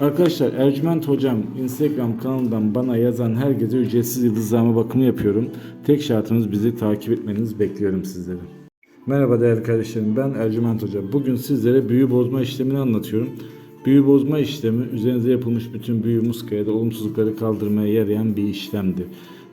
Arkadaşlar Ercüment Hocam Instagram kanalından bana yazan herkese ücretsiz yıldızlama bakımı yapıyorum. Tek şartımız bizi takip etmenizi bekliyorum sizleri. Merhaba değerli kardeşlerim ben Ercüment Hoca. Bugün sizlere büyü bozma işlemini anlatıyorum. Büyü bozma işlemi üzerinize yapılmış bütün büyü muskaya da olumsuzlukları kaldırmaya yarayan bir işlemdir.